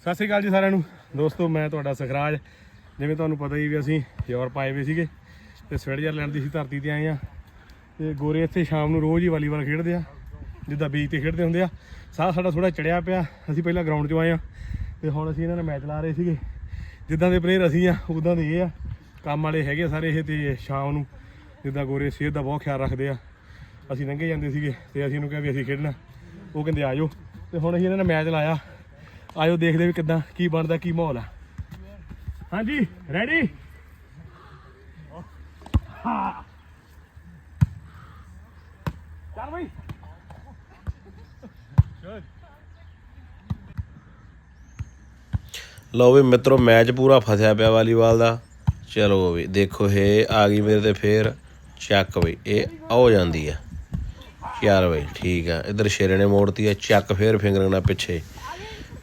ਸਤਿ ਸ਼੍ਰੀ ਅਕਾਲ ਜੀ ਸਾਰਿਆਂ ਨੂੰ। ਦੋਸਤੋ, ਮੈਂ ਤੁਹਾਡਾ ਸਖਰਾਜ। ਜਿਵੇਂ ਤੁਹਾਨੂੰ ਪਤਾ ਹੀ ਵੀ ਅਸੀਂ ਯੂਰਪ ਆਏ ਹੋਏ ਸੀਗੇ ਤੇ ਸਵਿਟਜ਼ਰਲੈਂਡ ਦੀ ਸੀ ਧਰਤੀ ਤੇ ਆਏ ਆ ਤੇ ਗੋਰੇ ਇੱਥੇ ਸ਼ਾਮ ਨੂੰ ਰੋਜ਼ ਹੀ ਵਾਲੀਬਾਲ ਖੇਡਦੇ ਆ, ਜਿੱਦਾਂ ਬੀਚ ਤੇ ਖੇਡਦੇ ਹੁੰਦੇ ਆ। ਸਾਹ ਸਾਡਾ ਥੋੜਾ ਚੜਿਆ ਪਿਆ, ਅਸੀਂ ਪਹਿਲਾਂ ਗਰਾਊਂਡ 'ਚ ਆਏ ਆ ਤੇ ਹੁਣ ਅਸੀਂ ਇਹਨਾਂ ਨਾਲ ਮੈਚ ਲਾ ਰਹੇ ਸੀਗੇ। ਜਿੱਦਾਂ ਦੇ ਪਲੇਅਰ ਅਸੀਂ ਆ, ਉਦਾਂ ਦੇ ਇਹ ਆ। ਕੰਮ ਵਾਲੇ ਹੈਗੇ ਸਾਰੇ ਇਹ ਤੇ ਸ਼ਾਮ ਨੂੰ, ਜਿੱਦਾਂ ਗੋਰੇ ਸਿਹਤ ਦਾ ਬਹੁਤ ਖਿਆਲ ਰੱਖਦੇ ਆ। ਅਸੀਂ ਲੰਘੇ ਜਾਂਦੇ ਸੀਗੇ ਤੇ ਅਸੀਂ ਇਹਨੂੰ ਕਿਹਾ ਵੀ ਅਸੀਂ ਖੇਡਣਾ। ਉਹ ਕਹਿੰਦੇ ਆਜੋ ਤੇ ਹੁਣ ਅਸੀਂ ਇਹਨਾਂ ਨਾਲ ਮੈਚ ਲਾਇਆ। ਆਇਓ ਦੇਖਦੇ ਵੀ ਕਿੱਦਾਂ, ਕੀ ਬਣਦਾ, ਕੀ ਮਾਹੌਲ ਆ। ਹਾਂਜੀ ਰੈਡੀ ਚੱਲ ਬਈ। ਲਓ ਵੀ ਮਿੱਤਰੋ, ਮੈਚ ਪੂਰਾ ਫਸਿਆ ਪਿਆ ਵਾਲੀਬਾਲ ਦਾ। ਚਲੋ ਵੀ, ਦੇਖੋ ਇਹ ਆ ਗਈ ਮੇਰੇ ਤੇ ਫੇਰ। ਚੱਕ ਬਈ, ਇਹ ਹੋ ਜਾਂਦੀ ਆ। ਯਾਰ ਬਈ, ਠੀਕ ਆ। ਇਧਰ ਸ਼ੇਰੇ ਨੇ ਮੋੜਤੀ ਆ, ਚੱਕ ਫੇਰ ਫਿੰਗਰਿੰਗ ਨਾਲ ਪਿੱਛੇ।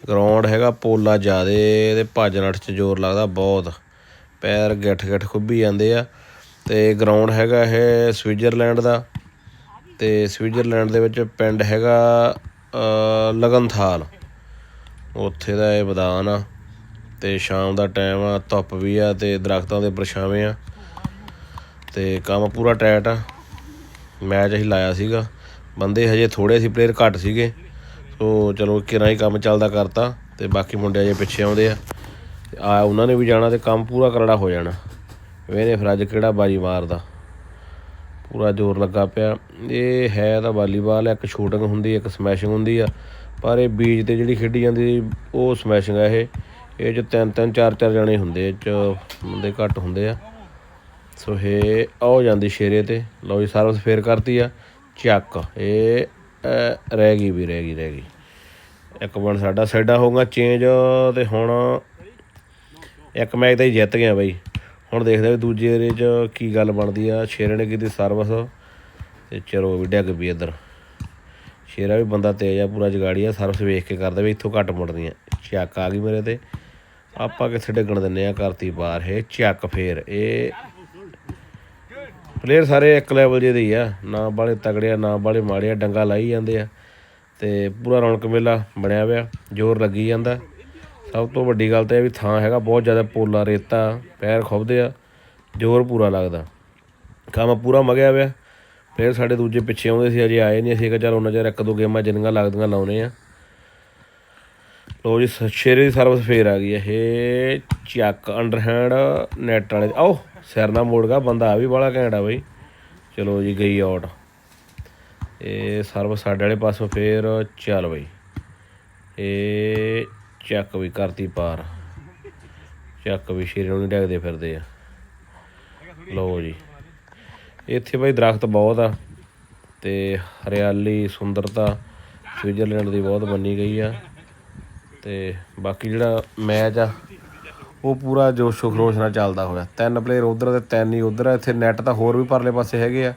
ਗਰਾਊਂਡ ਹੈਗਾ ਪੋਲਾ ਜਿਆਦੇ ਤੇ ਭੱਜ ਨੱਠ ਚ ਜ਼ੋਰ ਲੱਗਦਾ ਬਹੁਤ। ਪੈਰ ਗਿੱਠ ਗਿੱਠ ਖੁੱਭੀ ਜਾਂਦੇ ਆ। ਤੇ ਗਰਾਊਂਡ ਹੈਗਾ ਇਹ ਸਵਿਟਜ਼ਰਲੈਂਡ ਦਾ। ਤੇ ਸਵਿਟਜ਼ਰਲੈਂਡ ਦੇ ਵਿੱਚ ਪਿੰਡ ਹੈਗਾ ਲਗਨਥਾਲ। ਉੱਥੇ ਦਾ ਇਹ ਮੈਦਾਨ ਆ। ਤੇ ਸ਼ਾਮ ਦਾ ਟਾਈਮ ਆ, ਧੁੱਪ ਵੀ ਆ ਤੇ ਦਰਖਤਾਂ ਦੇ ਪਰਛਾਵੇਂ ਆ। ਤੇ ਕੰਮ ਪੂਰਾ ਟਾਈਟ ਆ। ਮੈਚ ਅਸੀਂ ਲਾਇਆ ਸੀਗਾ। ਬੰਦੇ ਹਜੇ ਥੋੜੇ ਸੀ ਪਲੇਅਰ ਘੱਟ ਸੀਗੇ। ਸੋ ਚਲੋ ਕਿਰਾਂ ਹੀ ਕੰਮ ਚੱਲਦਾ ਕਰਤਾ ਤੇ ਬਾਕੀ ਮੁੰਡੇ ਅਜੇ ਪਿੱਛੇ ਆਉਂਦੇ ਆ, ਤੇ ਆ ਉਹਨਾਂ ਨੇ ਵੀ ਜਾਣਾ ਤੇ ਕੰਮ ਪੂਰਾ ਕਰੜਾ ਹੋ ਜਾਣਾ। ਵੇਨੇ ਫਿਰ ਅੱਜ ਕਿਹੜਾ ਬਾਜੀ ਮਾਰਦਾ। ਪੂਰਾ ਜ਼ੋਰ ਲੱਗਾ ਪਿਆ। ਇਹ ਹੈ ਤਾਂ ਵਾਲੀਬਾਲ ਇੱਕ ਸ਼ੂਟਿੰਗ ਹੁੰਦੀ ਇੱਕ ਸਮੈਸ਼ਿੰਗ ਹੁੰਦੀ ਆ, ਪਰ ਇਹ ਬੀਜ ਤੇ ਜਿਹੜੀ ਖੇਡੀ ਜਾਂਦੀ ਉਹ ਸਮੈਸ਼ਿੰਗ ਆ ਇਹ। ਇਹ ਚ ਤਿੰਨ ਤਿੰਨ, ਚਾਰ ਚਾਰ ਜਣੇ ਹੁੰਦੇ, ਇਹ ਚ ਬੰਦੇ ਘੱਟ ਹੁੰਦੇ ਆ। ਸੋ ਇਹ ਆਉ ਜਾਂਦੀ ਸ਼ੇਰੇ ਤੇ। ਲਓ ਜੀ, ਸਰਵਿਸ ਫੇਰ ਕਰਤੀ ਆ। ਚੱਕ। ਇਹ ਰਹਿ ਗਈ ਵੀ, ਰਹਿ ਗਈ ਰਹਿ ਗਈ। ਇੱਕ ਬਣ ਸਾਡਾ ਸਾਈਡਾ ਹੋਊਗਾ ਚੇਂਜ ਤੇ ਹੁਣ ਇੱਕ ਮੈਚ ਤਾਂ ਹੀ ਜਿੱਤ ਗਿਆ ਬਾਈ। ਹੁਣ ਦੇਖਦੇ ਆ ਵੀ ਦੂਜੇ ਏਰੇ 'ਚ ਕੀ ਗੱਲ ਬਣਦੀ ਆ। ਸ਼ੇਰੇ ਨੇ ਕੀਤੀ ਸਰਵਿਸ ਤੇ ਚਲੋ ਵੀ ਡਿੱਗ ਪਈ ਇੱਧਰ। ਸ਼ੇਰਾ ਵੀ ਬੰਦਾ ਤੇਜ਼ ਆ, ਪੂਰਾ ਜਗਾੜੀ ਆ ਸਰਵਿਸ ਵੇਖ ਕੇ ਕਰਦਾ ਵੀ ਇੱਥੋਂ ਘੱਟ ਮੁੜਦੀਆਂ। ਚੱਕ ਆ ਗਈ ਮੇਰੇ ਤੇ। ਆਪਾਂ ਕਿੱਥੇ ਡਿੱਗਣ ਦਿੰਨੇ ਆ, ਕਰਤੀ ਬਾਹਰ, ਇਹ ਚੱਕ ਫੇਰ। ਇਹ ਪਲੇਅਰ ਸਾਰੇ ਇੱਕ ਲੈਵਲ ਜੇ ਦੇ ਹੀ ਆ। ਨਾ ਬਾਲੇ ਤਗੜਿਆ ਨਾ ਬਾਲੇ ਮਾੜਿਆ ਡੰਗਾ ਲਾਈ ਜਾਂਦੇ ਆ। ਤੇ ਪੂਰਾ ਰੌਣਕ ਮੇਲਾ ਬਣਿਆ ਹੋਇਆ, ਜ਼ੋਰ ਲੱਗੀ ਜਾਂਦਾ। ਸਭ ਤੋਂ ਵੱਡੀ ਗੱਲ ਤਾਂ ਇਹ ਵੀ ਥਾਂ ਹੈਗਾ, ਬਹੁਤ ਜ਼ਿਆਦਾ ਪੋਲਾ ਰੇਤਾ, ਪੈਰ ਖੁੱਬਦੇ ਆ, ਜ਼ੋਰ ਪੂਰਾ ਲੱਗਦਾ। ਕੰਮ ਪੂਰਾ ਮਗਿਆ ਹੋਇਆ। ਪਲੇਅਰ ਸਾਡੇ ਦੂਜੇ ਪਿੱਛੇ ਆਉਂਦੇ ਸੀ, ਅਜੇ ਆਏ ਨਹੀਂ, ਅਸੀਂ ਕਿਹਾ ਚੱਲ ਉਹਨਾਂ ਚਿਰ ਇੱਕ ਦੋ ਗੇਮਾਂ ਜਿੰਨੀਆਂ ਲੱਗਦੀਆਂ ਲਾਉਨੇ ਆ। ਲੋ ਜੀ, ਸ- ਸ਼ੇਰੇ ਦੀ ਸਰਵਿਸ ਫੇਰ ਆ ਗਈ ਹੈ ਇਹ, ਚੱਕ ਅੰਡਰਹੈਂਡ ਨੈਟ ਵਾਲੇ ਆਓ, ਸਿਰ ਨਾਲ ਮੋੜ ਗਾ, ਬੰਦਾ ਆ ਵੀ ਬੜਾ ਘੈਂਟ ਆ ਬਈ। ਚਲੋ ਜੀ, ਗਈ ਆਊਟ ਇਹ ਸਰਵਿਸ ਸਾਡੇ ਵਾਲੇ ਪਾਸੋਂ ਫੇਰ ਚੱਲ ਬਈ। ਇਹ ਚੱਕ ਵੀ ਕਰਤੀ ਪਾਰ। ਚੱਕ ਵੀ ਸ਼ੇਰੇ ਨੂੰ ਨਹੀਂ ਡੈਗਦੇ ਫਿਰਦੇ ਆ। ਲਓ ਜੀ। ਇੱਥੇ ਬਈ ਦਰਖਤ ਬਹੁਤ ਆ ਤੇ ਹਰਿਆਲੀ, ਸੁੰਦਰਤਾ ਸਵਿਟਜ਼ਰਲੈਂਡ ਦੀ ਬਹੁਤ ਮੰਨੀ ਗਈ ਆ। ਤੇ ਬਾਕੀ ਜਿਹੜਾ ਮੈਚ ਆ, ਉਹ ਪੂਰਾ ਜੋਸ਼ੋ ਖਰੋਸ਼ ਨਾਲ ਚੱਲਦਾ ਹੋਇਆ। ਤਿੰਨ ਪਲੇਅਰ ਉਧਰ ਤੇ ਤਿੰਨ ਹੀ ਉਧਰ ਆ। ਇੱਥੇ ਨੈਟ ਤਾਂ ਹੋਰ ਵੀ ਪਰਲੇ ਪਾਸੇ ਹੈਗੇ ਆ,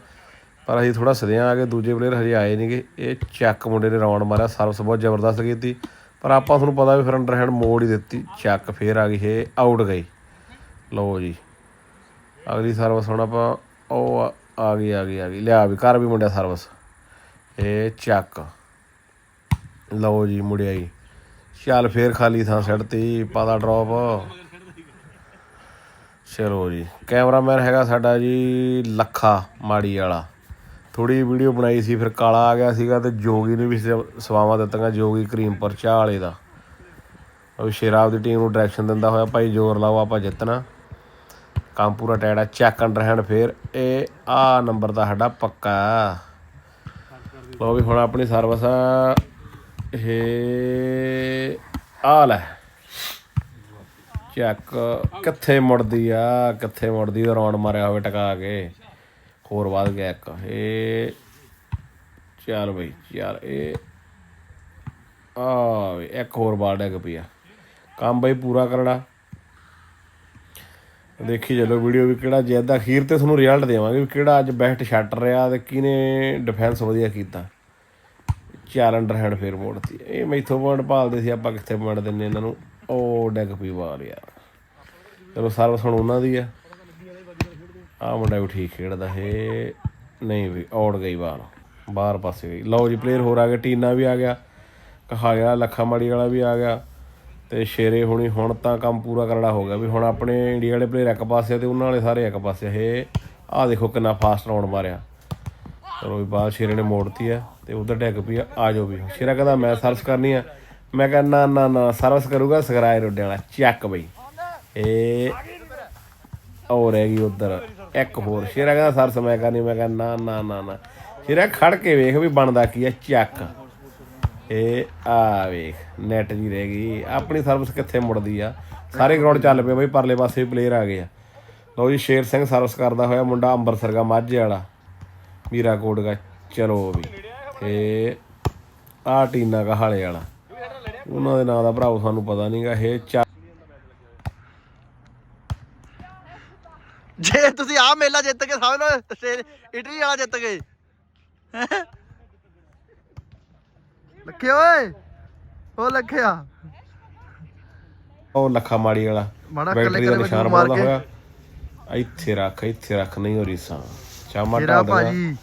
ਪਰ ਅਸੀਂ ਥੋੜਾ ਸਦਿਆਂ ਆ ਗਏ, ਦੂਜੇ ਪਲੇਅਰ ਹਜੇ ਆਏ ਨਹੀਂਗੇ ਇਹ ਚੱਕ ਮੁੰਡੇ ਨੇ ਰਾਉਂਡ ਮਾਰਿਆ, ਸਰਵਿਸ ਬਹੁਤ ਜ਼ਬਰਦਸਤ ਕੀਤੀ। ਪਰ ਆਪਾਂ ਤੁਹਾਨੂੰ ਪਤਾ ਵੀ ਫਿਰ ਅੰਡਰਹੈਂਡ ਮੋੜ ਹੀ ਦਿੱਤੀ, ਚੱਕ ਫੇਰ ਆ ਗਈ, ਇਹ ਆਊਟ ਗਈ। ਲਓ ਜੀ, ਅਗਲੀ ਸਰਵਿਸ ਹੁਣ ਆਪਾਂ, ਉਹ ਆ- ਆ ਗਈ ਆ ਗਈ ਆ ਗਈ। ਲਿਆ ਵੀ ਕਰ ਵੀ ਮੁੰਡਿਆ ਸਰਵਿਸ। ਇਹ ਚੱਕ। ਲਓ ਜੀ ਮੁੜਿਆ ਜੀ। ਚੱਲ ਫੇਰ ਖਾਲੀ ਥਾਂ ਸੜਤੀ ਪਾਦਾ ਡ੍ਰੌਪ ਚਲੋ ਜੀ, ਕੈਮਰਾਮੈਨ ਹੈਗਾ ਸਾਡਾ ਜੀ ਲੱਖਾ ਮਾੜੀ ਵਾਲਾ। ਥੋੜੀ ਵੀਡੀਓ ਬਣਾਈ ਸੀ, ਫਿਰ ਕਾਲਾ ਆ ਗਿਆ ਸੀਗਾ ਤੇ ਜੋਗੀ ਨੇ ਵੀ ਸ- ਸਵਾਵਾਂ ਦਿੱਤੀਆਂ, ਜੋਗੀ ਕਰੀਮਪੁਰ ਚਾਹ ਵਾਲੇ ਦਾ। ਉਹ ਸ਼ੇਰਾਬ ਦੀ ਟੀਮ ਨੂੰ ਡਾਇਰੈਕਸ਼ਨ ਦਿੰਦਾ ਹੋਇਆ, ਭਾਈ ਜ਼ੋਰ ਲਾਓ, ਆਪਾਂ ਜਿੱਤਣਾ। ਕੰਮ ਪੂਰਾ ਟੈੜਾ ਚੈੱਕ ਅੰਡਰ ਹੈਂਡ ਫੇਰ ਇਹ ਆ ਨੰਬਰ ਦਾ ਸਾਡਾ ਪੱਕਾ। ਲੋ ਵੀ ਹੁਣ ਆਪਣੀ ਸਰਵਿਸ ਆ ਇਹ ਆ ਲੈ। ਚੱਕ, ਕਿੱਥੇ ਮੁੜਦੀ ਆ, ਕਿੱਥੇ ਮੁੜਦੀ ਰੌਂਡ ਮਾਰਿਆ ਹੋਵੇ ਟਕਾ ਕੇ। ਹੋਰ ਵੱਧ ਗਿਆ ਇੱਕ। ਇਹ ਚੱਲ ਬਈ ਯਾਰ ਇਹ ਆ ਇੱਕ ਹੋਰ ਬਾਲ ਡਿੱਗ ਪਿਆ ਕੰਮ ਬਈ ਪੂਰਾ ਕਰੜਾ ਦੇਖੀ ਚਲੋ ਵੀਡੀਓ ਵੀ ਕਿਹੜਾ ਜਿੱਦਾਂ ਅਖੀਰ ਤੇ ਤੁਹਾਨੂੰ ਰਿਜ਼ਲਟ ਦੇਵਾਂਗੇ ਵੀ ਕਿਹੜਾ ਅੱਜ ਬੈਸਟ ਸ਼ਾਟਰ ਰਿਹਾ ਤੇ ਕਿਹਨੇ ਡਿਫੈਂਸ ਵਧੀਆ ਕੀਤਾ। ਚਾਰ ਅੰਡਰ ਹੈਂਡ ਫੇਰ ਮੋੜਤੀ। ਇਹ ਮੈਥੋਂ ਪੁਆਇੰਟ ਭਾਲਦੇ ਸੀ, ਆਪਾਂ ਕਿੱਥੇ ਪੁਆਇੰਟ ਦਿੰਨੇ ਇਹਨਾਂ ਨੂੰ। ਉਹ ਡੈਗ ਪੀ ਵਾਲ ਯਾਰ। ਚਲੋ ਸਰਵਿਸ ਹੁਣ ਉਹਨਾਂ ਦੀ ਆ। ਆ ਮੁੰਡਾ ਵੀ ਠੀਕ ਖੇਡਦਾ ਇਹ ਨਹੀਂ ਵੀ, ਆਊਟ ਗਈ ਬਾਹਰ। ਬਾਹਰ ਪਾਸੇ ਗਈ। ਲਓ ਜੀ ਪਲੇਅਰ ਹੋਰ ਆ ਗਿਆ ਟੀਨਾ ਵੀ ਆ ਗਿਆ। ਕਹਾ ਗਿਆ ਲੱਖਾ ਮਾੜੀ ਵਾਲਾ ਵੀ ਆ ਗਿਆ। ਤੇ ਸ਼ੇਰੇ ਹੁਣੀ, ਹੁਣ ਤਾਂ ਕੰਮ ਪੂਰਾ ਕਰੜਾ ਹੋ ਗਿਆ। ਵੀ ਹੁਣ ਆਪਣੇ ਇੰਡੀਆ ਵਾਲੇ ਪਲੇਅਰ ਇੱਕ ਪਾਸੇ ਆ ਤੇ ਉਹਨਾਂ ਵਾਲੇ ਸਾਰੇ ਇੱਕ ਪਾਸੇ ਆ। ਇਹ ਆਹ ਦੇਖੋ ਕਿੰਨਾ ਫਾਸਟ ਰਾਉਂਡ ਮਾਰਿਆ। ਚਲੋ ਵੀ ਬਾਅਦ ਸ਼ੇਰੇ ਨੇ ਮੋੜਤੀ ਆ ਤੇ ਉਧਰ ਡੈਗ ਪਈ ਆ ਆ ਜਾਓ ਵੀ। ਸ਼ੇਰਾ ਕਹਿੰਦਾ, ਮੈਂ ਸਰਵਿਸ ਕਰਨੀ ਆ। ਮੈਂ ਕਿਹਾ, ਨਾ ਨਾ ਨਾ, ਸਰਵਿਸ ਕਰੂਗਾ ਸਗਰਾਏ ਰੋਡਿਆਂ ਵਾਲਾ, ਚੱਕ ਬਈ। ਇਹ ਉਹ ਰਹਿ ਗਈ ਉਧਰ, ਇੱਕ ਹੋਰ। ਸ਼ੇਰਾ ਕਹਿੰਦਾ, ਸਰਵਿਸ ਮੈਂ ਕਰਨੀ ਮੈਂ ਕਿਹਾ, ਨਾ ਨਾ ਨਾ ਨਾ। ਸ਼ੇਰਾ ਖੜ ਕੇ ਵੇਖ ਵੀ ਬਣਦਾ ਕੀ ਆ, ਚੱਕ। ਇਹ ਆ ਵੇਖ ਨੈਟ ਜੀ ਰਹਿ ਗਈ। ਆਪਣੀ ਸਰਵਿਸ ਕਿੱਥੇ ਮੁੜਦੀ ਆ? ਸਾਰੇ ਗਰਾਊਂਡ ਚੱਲ ਪਏ ਬਈ, ਪਰਲੇ ਪਾਸੇ ਵੀ ਪਲੇਅਰ ਆ ਗਏ ਆ। ਲਓ ਜੀ, ਸ਼ੇਰ ਸਿੰਘ ਸਰਵਿਸ ਕਰਦਾ ਹੋਇਆ ਮੁੰਡਾ ਅੰਮ੍ਰਿਤਸਰ ਦਾ ਮਾਝੇ ਵਾਲਾ। ਮੀਰਾ ਕੋਟ ਦਾ ਚਲੋ ਵੀ। ਤੇ ਆ ਟੀਨਾ ਕਹਾਲੇ ਵਾਲਾ। ਉਹਨਾਂ ਦੇ ਨਾਂ ਦਾ ਭਰਾਓ ਸਾਨੂੰ ਪਤਾ ਨਹੀਂਗਾ ਇਹ ਚਾ ਜੇ ਤੁਸੀਂ ਆ ਮੇਲਾ ਜਿੱਤ ਕੇ ਸਮਝ ਲਓ ਇਟਲੀ ਵਾਲਾ ਜਿੱਤ ਗਏ? ਲੱਖੇ ਓਏ ਉਹ ਲੱਖਿਆ ਉਹ ਲੱਖਾ ਮਾੜੀ ਵਾਲਾ। ਮਾੜਾ ਕੱਲੇ ਨਿਸ਼ਾਨ ਮਾਰ ਬਣਦਾ ਕੇ। ਹੋਇਆ। ਇੱਥੇ ਰੱਖ ਇੱਥੇ ਰੱਖ ਨਹੀਂ ਹੋ ਰੀਸਾਂ। ਚਾਮਾ ਮੇਰਾ ਢਾਲ ਦੇਣਾ।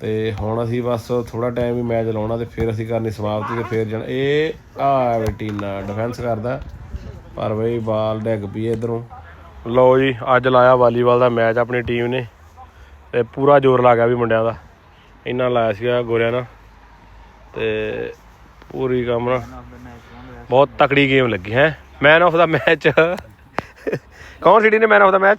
ਤੇ ਹੁਣ ਅਸੀਂ ਬਸ ਥੋੜਾ ਟਾਈਮ ਹੀ ਮੈਚ ਲਾਉਣਾ ਤੇ ਫਿਰ ਅਸੀਂ ਕਰਨੀ ਸਮਾਪਤੀ ਤੇ ਫਿਰ ਜਾਣਾ। ਇਹ ਆ ਬੇਟੀਨਾ ਡਿਫੈਂਸ ਕਰਦਾ। ਪਰ ਬਈ ਬਾਲ ਡਿੱਗ ਪਈ ਇਧਰੋਂ। ਲਓ ਜੀ ਅੱਜ ਲਾਇਆ ਵਾਲੀਬਾਲ ਦਾ ਮੈਚ ਆਪਣੀ ਟੀਮ ਨੇ। ਤੇ ਪੂਰਾ ਜ਼ੋਰ ਲਾ ਗਿਆ ਵੀ ਮੁੰਡਿਆਂ ਦਾ। ਇੰਨਾ ਲਾਇਆ ਸੀਗਾ ਗੋਰਿਆਂ ਨਾਲ। ਤੇ ਪੂਰੀ ਕੰਮ ਨਾ ਬਹੁਤ ਤਕੜੀ ਗੇਮ ਲੱਗੀ ਹੈ? ਮੈਨ ਆਫ ਦਾ ਮੈਚ ਕੌਣ ਸਿਟੀ ਨੇ ਮੈਨ ਆਫ ਦਾ ਮੈਚ